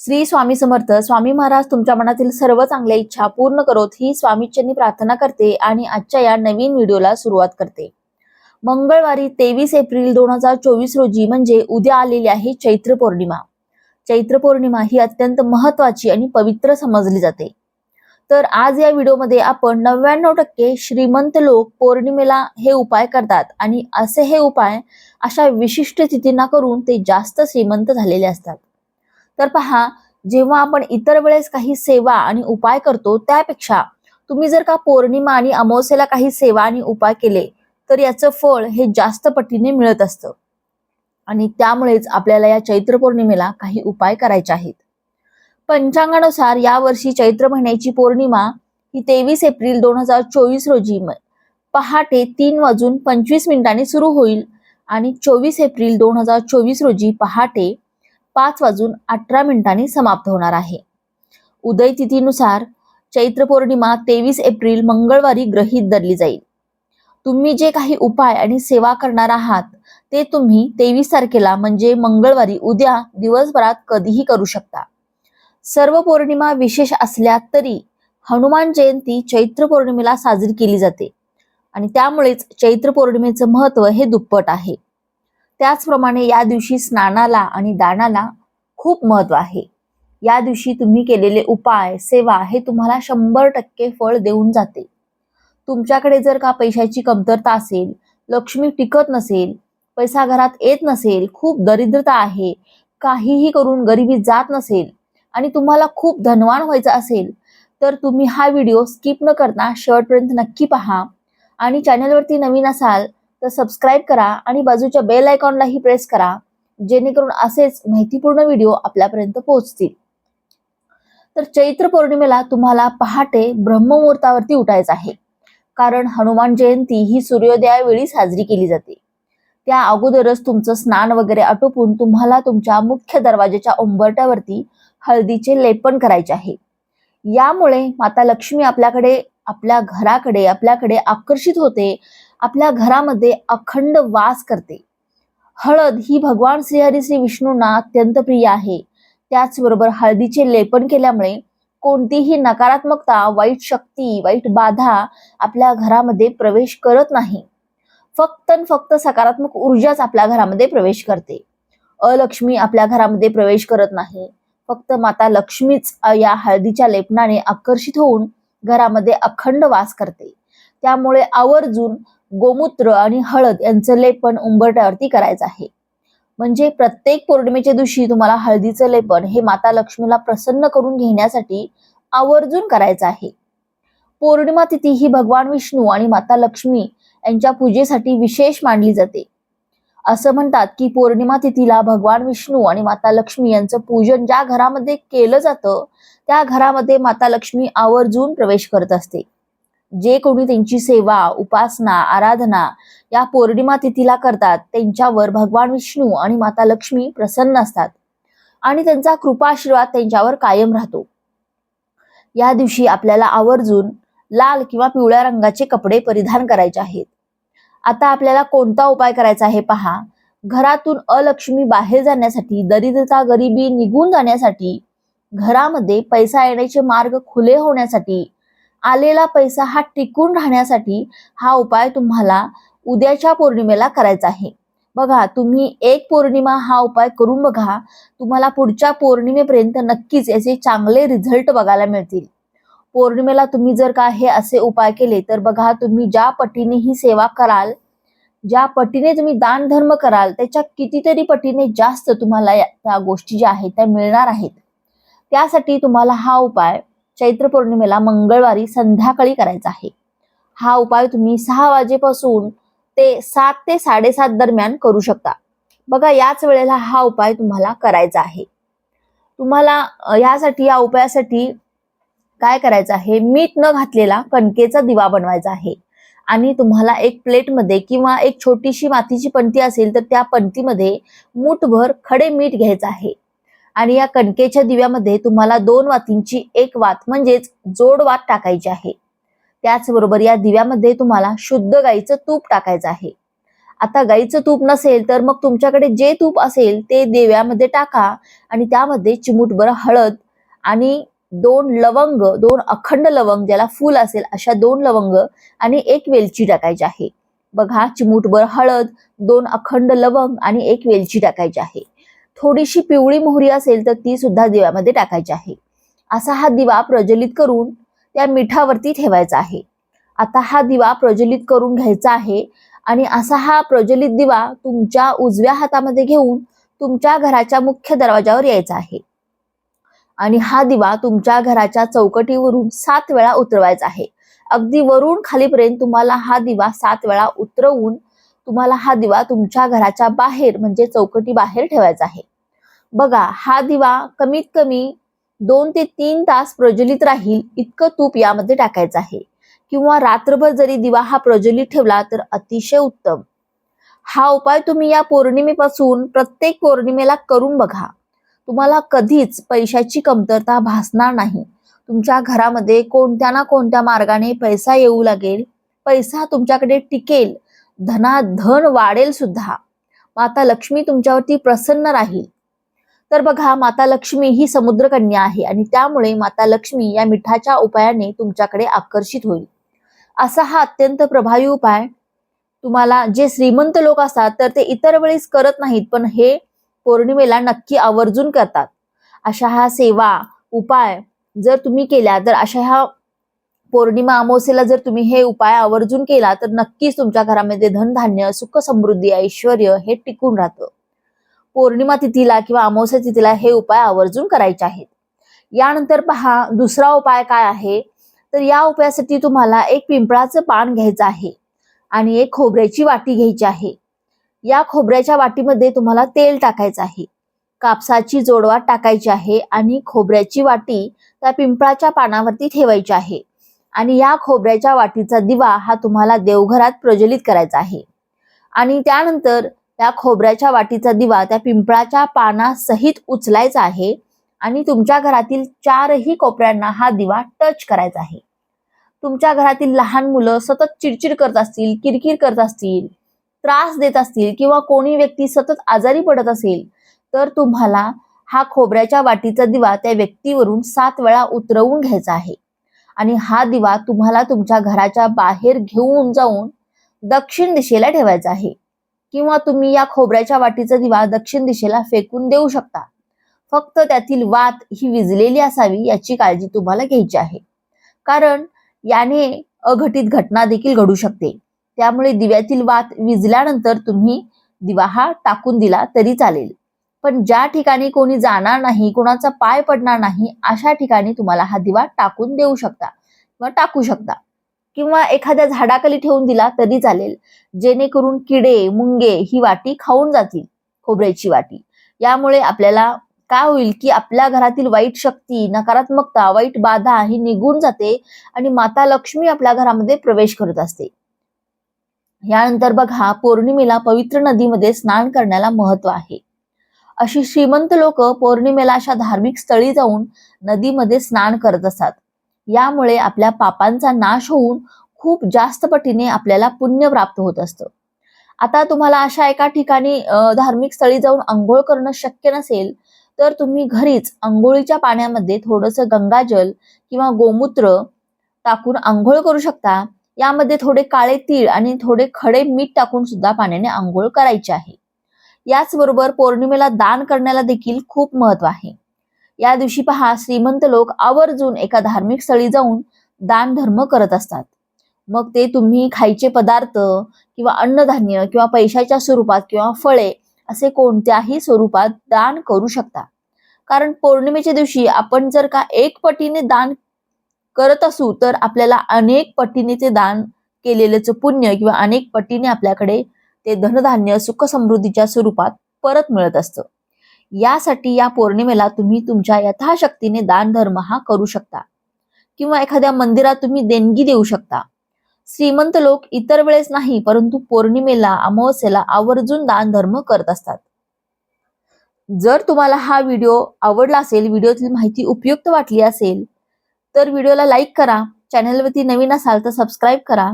श्री स्वामी समर्थ स्वामी महाराज तुमच्या मनातील सर्व चांगल्या इच्छा पूर्ण करोत ही स्वामीच्यांनी प्रार्थना करते आणि आजच्या या नवीन व्हिडिओला सुरुवात करते. मंगळवारी तेवीस एप्रिल दोन हजार चोवीस रोजी म्हणजे उद्या आलेली आहे चैत्र पौर्णिमा. चैत्र पौर्णिमा ही अत्यंत महत्वाची आणि पवित्र समजली जाते. तर आज या व्हिडिओमध्ये आपण नव्याण्णव टक्के श्रीमंत लोक पौर्णिमेला हे उपाय करतात आणि असे हे उपाय अशा विशिष्ट तिथींना करून ते जास्त श्रीमंत झालेले असतात. तर पहा जेव्हा आपण इतर वेळेस काही सेवा आणि उपाय करतो त्यापेक्षा तुम्ही जर का पौर्णिमा आणि अमावस्येला काही सेवा आणि उपाय केले तर याचं फळ हे जास्त पटीने मिळत असतं. आणि त्यामुळेच आपल्याला या चैत्र पौर्णिमेला काही उपाय करायचे आहेत. पंचांगानुसार यावर्षी चैत्र महिन्याची पौर्णिमा ही तेवीस एप्रिल दोन हजार चोवीस रोजी पहाटे तीन वाजून पंचवीस मिनिटांनी सुरू होईल आणि चोवीस एप्रिल दोन हजार चोवीस रोजी पहाटे पाच वाजून अठरा मिनिटांनी समाप्त होणार आहे. उदय तिथीनुसार चैत्र पौर्णिमा तेवीस एप्रिल मंगळवारी ग्रहीत धरली जाईल. तुम्ही जे काही उपाय आणि सेवा करणार आहात ते तुम्ही तेवीस तारखेला म्हणजे मंगळवारी उद्या दिवसभरात कधीही करू शकता. सर्व पौर्णिमा विशेष असल्या तरी हनुमान जयंती चैत्र पौर्णिमेला साजरी केली जाते आणि त्यामुळेच चैत्र पौर्णिमेचं महत्त्व हे दुप्पट आहे. त्याचप्रमाणे या दिवशी स्नानाला आणि दानाला खूप महत्त्व आहे. या दिवशी तुम्ही केलेले उपाय सेवा हे तुम्हाला शंभर टक्के फळ देऊन जाते. तुमच्याकडे जर का पैशाची कमतरता असेल लक्ष्मी टिकत नसेल पैसा घरात येत नसेल खूप दरिद्रता आहे काहीही करून गरिबी जात नसेल आणि तुम्हाला खूप धनवान व्हायचं असेल तर तुम्ही हा व्हिडिओ स्किप न करता शेवटपर्यंत नक्की पहा आणि चॅनलवरती नवीन असाल तर सबस्क्राईब करा आणि बाजूच्या बेल आयकॉनलाही प्रेस करा जेणेकरून असेच माहितीपूर्ण व्हिडिओ आपल्यापर्यंत पोहोचतील. तर चैत्र पौर्णिमेला तुम्हाला पहाटे ब्रह्ममुहूर्तावरती उठायचं आहे. कारण हनुमान जयंती ही सूर्योदयावेळी साजरी केली जाते. त्या अगोदरच तुमचं स्नान वगैरे आटोपून तुम्हाला तुमच्या मुख्य दरवाजाच्या उंबरट्यावरती हळदीचे लेपन करायचे आहे. यामुळे माता लक्ष्मी आपल्याकडे आपल्या घराकडे आपल्याकडे आकर्षित होते आपल्या घरामध्ये अखंड वास करते. हळद ही भगवान श्रीहरी श्री विष्णूंना अत्यंत प्रिय आहे. त्याचबरोबर हळदीचे लेपन केल्यामुळे कोणतीही नकारात्मकता वाईट शक्ती वाईट बाधा आपल्या घरामध्ये प्रवेश करत नाही. फक्त फक्त सकारात्मक ऊर्जाच आपल्या घरामध्ये प्रवेश करते. अलक्ष्मी आपल्या घरामध्ये प्रवेश करत नाही. फक्त माता लक्ष्मीच या हळदीच्या लेपनाने आकर्षित होऊन घरामध्ये अखंड वास करते. त्यामुळे आवर्जून गोमूत्र आणि हळद यांचं लेपन उंबरट्यावरती करायचं आहे. म्हणजे प्रत्येक पौर्णिमेच्या दिवशी तुम्हाला हळदीचं लेपन हे माता लक्ष्मीला प्रसन्न करून घेण्यासाठी आवर्जून करायचं आहे. पौर्णिमा तिथी ही भगवान विष्णू आणि माता लक्ष्मी यांच्या पूजेसाठी विशेष मानली जाते. असं म्हणतात की पौर्णिमा तिथीला भगवान विष्णू आणि माता लक्ष्मी यांचं पूजन ज्या घरामध्ये केलं जातं त्या घरामध्ये माता लक्ष्मी आवर्जून प्रवेश करत असते. जे कोणी त्यांची सेवा उपासना आराधना या पौर्णिमा तिथीला करतात त्यांच्यावर भगवान विष्णू आणि माता लक्ष्मी प्रसन्न असतात आणि त्यांचा कृपाशीर्वाद त्यांच्यावर कायम राहतो. या दिवशी आपल्याला आवर्जून लाल किंवा पिवळ्या रंगाचे कपडे परिधान करायचे आहेत. आता आपल्याला कोणता उपाय करायचा आहे पहा. घरातून अलक्ष्मी बाहेर जाण्यासाठी दरिद्रता गरिबी निघून जाण्यासाठी घरामध्ये पैसा येण्याचे मार्ग खुले होण्यासाठी आलेला पैसा हा टिकून राहण्यासाठी हा उपाय तुम्हाला उद्याच्या पौर्णिमेला करायचा आहे. बघा तुम्ही एक पौर्णिमा हा उपाय करून बघा तुम्हाला पुढच्या पौर्णिमेपर्यंत नक्कीच याचे चांगले रिझल्ट बघायला मिळतील. पौर्णिमेला तुम्ही जर का हे असे उपाय केले तर बघा तुम्ही ज्या पटीने ही सेवा कराल ज्या पटीने तुम्ही दान धर्म कराल त्याच्या कितीतरी पटीने जास्त तुम्हाला या- त्या गोष्टी ज्या आहेत त्या मिळणार आहेत. त्यासाठी तुम्हाला हा उपाय चैत्र पौर्णिमेला मंगळवारी संध्याकाळी करायचा आहे. हा उपाय तुम्ही सहा वाजेपासून ते सात ते साडेसात दरम्यान करू शकता. बघा याच वेळेला हा उपाय तुम्हाला करायचा आहे. तुम्हाला यासाठी या उपायासाठी काय करायचं आहे? मीठ न घातलेला कणकेचा दिवा बनवायचा आहे. आणि तुम्हाला एक प्लेटमध्ये किंवा एक छोटीशी मातीची पणती असेल तर त्या पणतीमध्ये मूठभर खडे मीठ घ्यायचं आहे. आणि या कणकेच्या दिव्यामध्ये तुम्हाला दोन वातींची एक वात म्हणजेच जोड वात टाकायची आहे. त्याचबरोबर या दिव्यामध्ये तुम्हाला शुद्ध गाईचं तूप टाकायचं आहे. आता गाईचं तूप नसेल तर मग तुमच्याकडे जे तूप असेल ते देव्यामध्ये टाका आणि त्यामध्ये चिमूटभर हळद आणि दोन लवंग दोन अखंड लवंग ज्याला फूल असेल अशा दोन लवंग आणि एक वेलची टाकायची आहे. बघा चिमूटभर हळद दोन अखंड लवंग आणि एक वेलची टाकायची आहे. थोडीशी पिवळी मोहरी असेल तर ती सुद्धा दिव्यामध्ये टाकायची आहे. असा हा दिवा प्रज्वलित करून त्या मिठावरती ठेवायचा आहे. आता हा दिवा प्रज्वलित करून घ्यायचा आहे आणि असा हा प्रज्वलित दिवा तुमच्या उजव्या हातामध्ये घेऊन तुमच्या घराच्या मुख्य दरवाजावर यायचा आहे. आणि हा दिवा तुमच्या घराच्या चौकटीवरून सात वेळा उतरवायचा आहे. अगदी वरून खालीपर्यंत तुम्हाला हा दिवा सात वेळा उतरवून तुम्हाला हा दिवा तुमच्या घराच्या बाहेर म्हणजे चौकटी बाहेर ठेवायचा आहे. बघा हा दिवा कमीत कमी दोन ते तीन तास प्रज्वलित राहील इतकं तूप यामध्ये टाकायचं आहे. किंवा रात्रभर जरी दिवा हा प्रज्वलित ठेवला तर अतिशय उत्तम. हा उपाय तुम्ही या पौर्णिमेपासून प्रत्येक पौर्णिमेला करून बघा. तुम्हाला कधीच पैशाची कमतरता भासणार नाही. तुमच्या घरामध्ये कोणत्या ना कोणत्या मार्गाने पैसा येऊ लागेल पैसा तुमच्याकडे टिकेल धना धन वाढेल सुद्धा. माता लक्ष्मी तुमच्यावरती प्रसन्न राहील. तर बघा माता लक्ष्मी ही समुद्रकन्या आहे आणि त्यामुळे माता लक्ष्मी या मिठाच्या उपायाने तुमच्याकडे आकर्षित होईल. असा हा अत्यंत प्रभावी उपाय. तुम्हाला जे श्रीमंत लोक असतात तर ते इतर वेळेस करत नाहीत पण हे पौर्णिमेला नक्की आवर्जून करतात. अशा ह्या सेवा उपाय जर तुम्ही केल्या तर अशा ह्या पौर्णिमा अमावस्येला जर तुम्ही हे उपाय आवर्जून केला तर नक्कीच तुमच्या घरामध्ये धनधान्य सुख समृद्धी ऐश्वर हे टिकून राहतं. पौर्णिमा तिथीला किंवा अमावस्या तिथीला हे उपाय आवर्जून करायचे आहेत. यानंतर पहा दुसरा उपाय काय आहे? तर या उपायासाठी तुम्हाला एक पिंपळाचं पान घ्यायचं आहे आणि एक खोबऱ्याची वाटी घ्यायची आहे. या खोबऱ्याच्या वाटीमध्ये तुम्हाला तेल टाकायचं आहे. कापसाची जोडवा टाकायची आहे आणि खोबऱ्याची वाटी त्या पिंपळाच्या पानावरती ठेवायची आहे. आणि या खोबऱ्याच्या वाटीचा दिवा हा तुम्हाला देवघरात प्रज्वलित करायचा आहे. आणि त्यानंतर त्या खोबऱ्याच्या वाटीचा दिवा त्या पिंपळाच्या पानासहित उचलायचा आहे आणि तुमच्या घरातील चारही कोपऱ्यांना हा दिवा टच करायचा आहे. तुमच्या घरातील लहान मुलं सतत चिडचिड करत असतील किरकिर करत असतील त्रास देत असतील किंवा कोणी व्यक्ती सतत आजारी पडत असेल तर तुम्हाला हा खोबऱ्याच्या वाटीचा दिवा त्या व्यक्तीवरून सात वेळा उतरवून घ्यायचा आहे. आणि हा दिवा तुम्हाला तुमच्या घराच्या बाहेर घेऊन जाऊन दक्षिण दिशेला ठेवायचा आहे. किंवा तुम्ही या खोबऱ्याच्या वाटीचा दिवा दक्षिण दिशेला फेकून देऊ शकता. फक्त त्यातील वात ही विजलेली असावी याची काळजी तुम्हाला घ्यायची आहे. कारण याने अघटित घटना देखील घडू शकते. त्यामुळे दिव्यातील वात विजल्यानंतर तुम्ही दिवा हा टाकून दिला तरी चालेल. पण ज्या ठिकाणी कोणी जाणार नाही कोणाचा पाय पडणार नाही अशा ठिकाणी तुम्हाला हा दिवा टाकून देऊ शकता किंवा टाकू शकता. किंवा एखाद्या झाडाखाली ठेवून दिला तरी चालेल. जेणेकरून किडे मुंगे ही वाटी खाऊन जातील खोबऱ्याची वाटी. यामुळे आपल्याला काय होईल की आपल्या घरातील वाईट शक्ती नकारात्मकता वाईट बाधा ही निघून जाते आणि माता लक्ष्मी आपल्या घरामध्ये प्रवेश करत असते. यानंतर बघा पौर्णिमेला पवित्र नदीमध्ये स्नान करण्याला महत्त्व आहे. अशी श्रीमंत लोक पौर्णिमेला अशा धार्मिक स्थळी जाऊन नदीमध्ये स्नान करत असतात. यामुळे आपल्या पापांचा नाश होऊन खूप जास्त पटीने आपल्याला पुण्य प्राप्त होत असतं. आता तुम्हाला अशा एका ठिकाणी धार्मिक स्थळी जाऊन आंघोळ करणं शक्य नसेल तर तुम्ही घरीच आंघोळीच्या पाण्यामध्ये थोडंसं गंगाजल किंवा गोमूत्र टाकून आंघोळ करू शकता. यामध्ये थोडे काळे तीळ आणि थोडे खडे मीठ टाकून सुद्धा पाण्याने आंघोळ करायची आहे. याचबरोबर पौर्णिमेला दान करण्याला देखील खूप महत्त्व आहे. या दिवशी पहा श्रीमंत लोक आवर्जून एका धार्मिक स्थळी जाऊन दान धर्म करत असतात. मग ते तुम्ही खायचे पदार्थ किंवा अन्नधान्य किंवा पैशाच्या स्वरूपात किंवा फळे असे कोणत्याही स्वरूपात दान करू शकता. कारण पौर्णिमेच्या दिवशी आपण जर का एक पटीने दान करत असू तर आपल्याला अनेक पटीने ते दान केलेल्याचं पुण्य किंवा अनेक पटीने आपल्याकडे ते धनधान्य सुख समृद्धीच्या स्वरूपात परत मिळत असतं. यासाठी या पौर्णिमेला तुम्ही तुमच्या यथाशक्तीने दान धर्म हा करू शकता. किंवा एखाद्या मंदिरात तुम्ही देणगी देऊ शकता. श्रीमंत लोक इतर वेळेस नाही परंतु पौर्णिमेला अमावस्येला आवर्जून दान धर्म करत असतात. जर तुम्हाला हा व्हिडिओ आवडला असेल व्हिडिओतील माहिती उपयुक्त वाटली असेल तर व्हिडिओला लाईक करा चॅनलवरती नवीन असाल तर सबस्क्राईब करा.